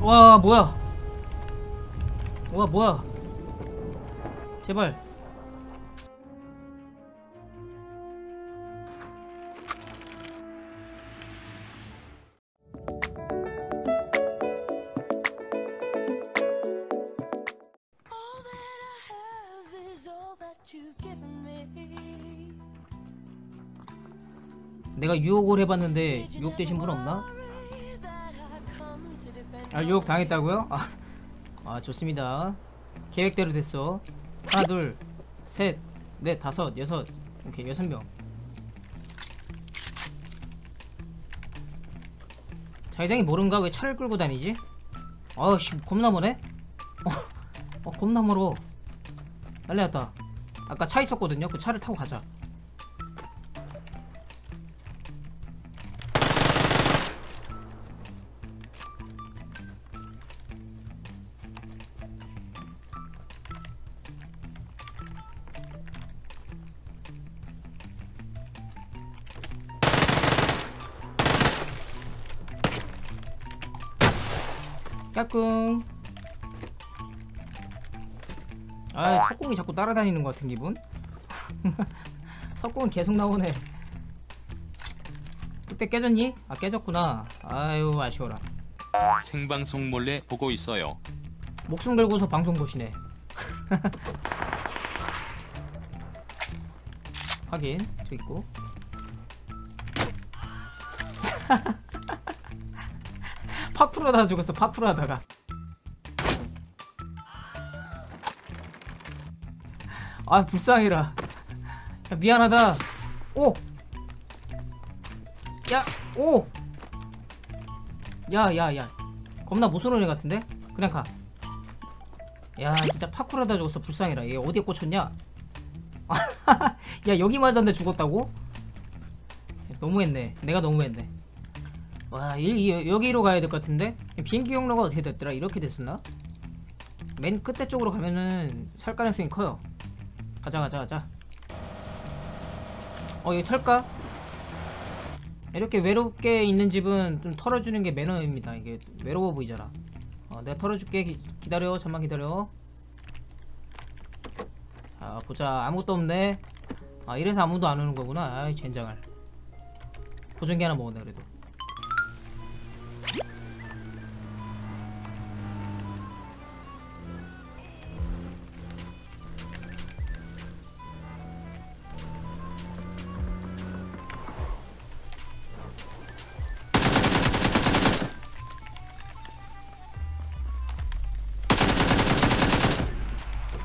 와 뭐야 와 뭐야 제발. 내가 유혹을 해봤는데 유혹되신 분 없나? 아 유혹 당했다고요? 아, 아 좋습니다. 계획대로 됐어. 하나 둘 셋 넷 다섯 여섯. 오케이 여섯 명. 자기장이 모른가? 왜 차를 끌고 다니지? 아씨 겁나 머네? 어, 어 겁나 멀어. 난리 났다. 아까 차 있었거든요. 그 차를 타고 가자 까꿍. 아 석공이 자꾸 따라다니는 것 같은 기분? 석공은 계속 나오네. 뚝배 깨졌니? 아 깨졌구나. 아유 아쉬워라. 생방송 몰래 보고 있어요. 목숨 걸고서 방송 보시네. 확인 저 있고 파쿠르 하다가 죽었어 파쿠르 하다가 아 불쌍해라 야, 미안하다 오! 야! 오! 야 야, 야. 겁나 무서운 애 같은데? 그냥 가. 야 진짜 파쿠르 하다 죽었어 불쌍해라 얘 어디에 꽂혔냐? 야 여기 맞았는데 죽었다고? 너무했네 내가 너무했네 와 이, 이, 여기로 가야 될 것 같은데? 비행기 경로가 어떻게 됐더라? 이렇게 됐었나? 맨 끝에 쪽으로 가면은 살 가능성이 커요. 가자 가자 가자. 어 여기 털까? 이렇게 외롭게 있는 집은 좀 털어주는 게 매너입니다. 이게 외로워 보이잖아. 어, 내가 털어줄게. 기, 기다려. 잠만 기다려. 자 보자. 아무것도 없네. 아 이래서 아무도 안 오는 거구나. 아이 젠장할. 보정기 하나 먹었네 그래도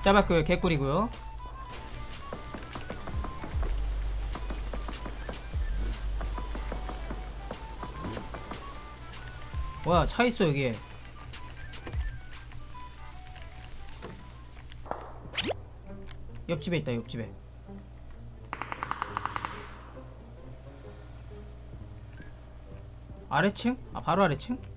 짜박그 개꿀이고요 뭐야 차 있어 여기에 옆집에 있다 옆집에 아래층? 아 바로 아래층?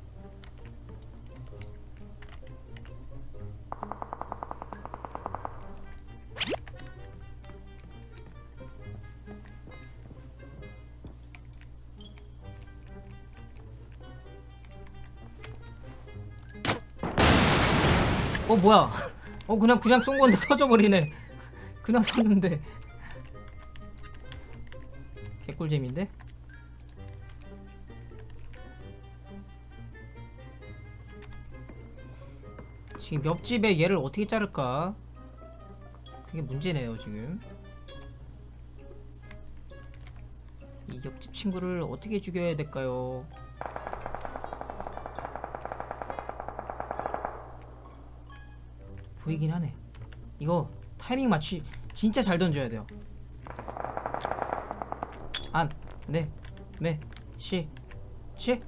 어 뭐야? 어 그냥 그냥 쏜 건데 터져버리네. 그냥 쐈는데. 개꿀잼인데? 지금 옆집에 얘를 어떻게 자를까? 그게 문제네요 지금. 이 옆집 친구를 어떻게 죽여야 될까요 보이긴 하네. 이거 타이밍 맞추 진짜 잘 던져야 돼요. 안, 네, 네, 시, 시.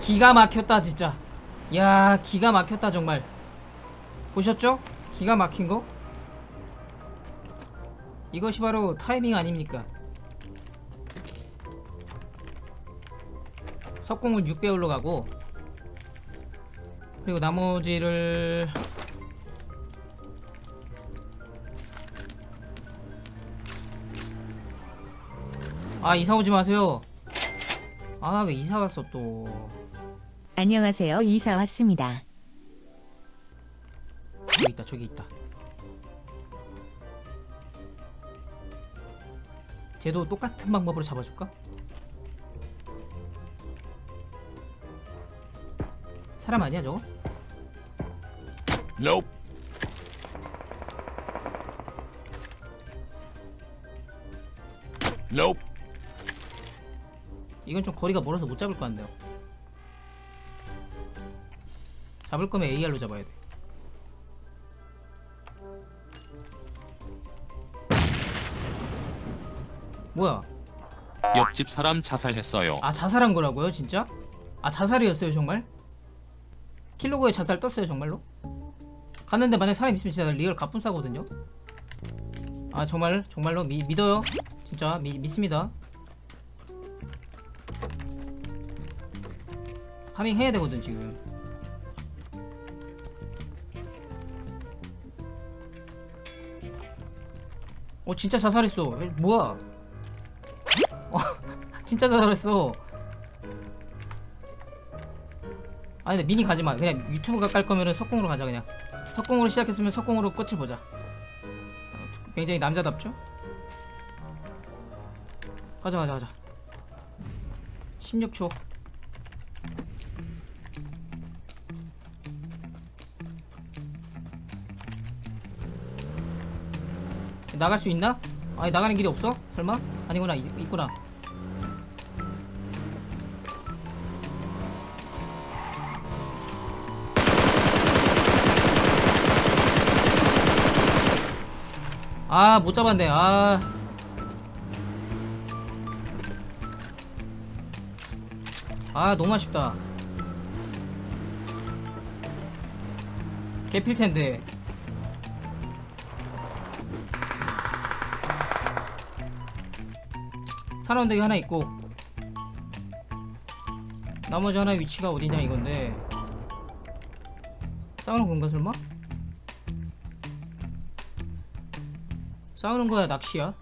기가 막혔다 진짜. 야, 기가 막혔다 정말. 보셨죠? 기가 막힌 거? 이것이 바로 타이밍 아닙니까? 석공은 6배율로 가고 그리고 나머지를 아 이사 오지 마세요 아 왜 이사 갔어 또 안녕하세요. 이사 왔습니다. 저기 있다 저기 있다 쟤도 똑같은 방법으로 잡아줄까? 사람 아니야 저거? Nope. Nope. 이건 좀 거리가 멀어서 못 잡을 것 같네요 잡을 거면 AR로 잡아야 돼 뭐야 옆집 사람 자살했어요. 아 자살한 거라고요 진짜? 아 자살이었어요 정말? 킬로그에 자살 떴어요 정말로? 갔는데 만약 사람 있으면 진짜 리얼 갑분싸거든요. 아 정말 정말로 미, 믿어요. 진짜 미, 믿습니다. 파밍 해야 되거든 지금. 어 진짜 자살했어. 에, 뭐야? 어 진짜 자살했어. 아니 근데 미니 가지마. 그냥 유튜브 가 깔 거면은 석공으로 가자 그냥 석공으로 시작했으면 석공으로 끝을 보자 굉장히 남자답죠? 가자 가자 가자 16초 나갈 수 있나? 아니 나가는 길이 없어? 설마? 아니구나 있, 있구나 아 못 잡았네. 아. 아 너무 아쉽다. 개필텐데. 산원대기 하나 있고. 나머지 하나의 위치가 어디냐 이건데. 싸우는 건가 설마? 싸우는 거야 낚시야?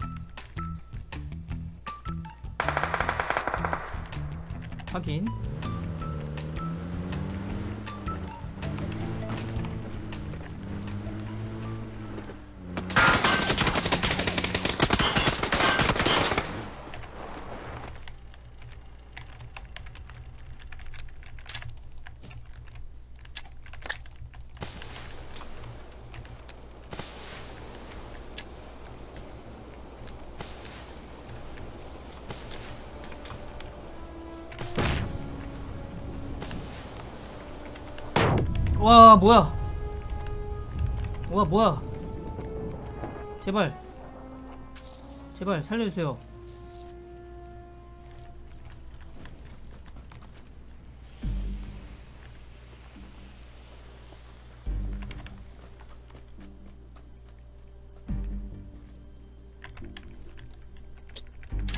확인 와 뭐야? 와 뭐야? 제발. 제발 살려주세요.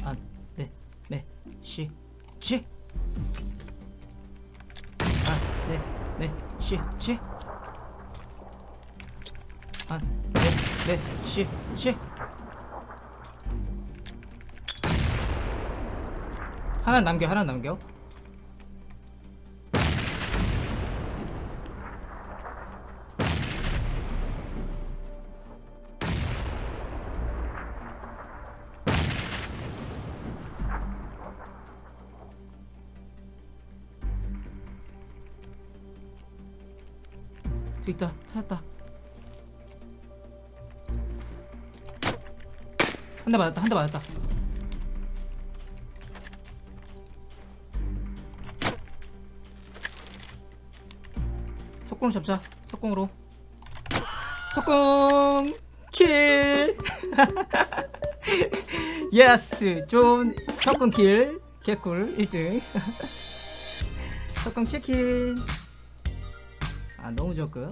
안네네시 치 안네네시. 치 안네네시 치 하나 남겨 하나 남겨 있다. 찾았다. 한 대 맞았다. 한 대 맞았다. 석공 잡자. 석공으로. 석공 킬. 예스. 좋은 석공 킬. 개꿀. 1등. 석공 치킨 아 너무 좋고요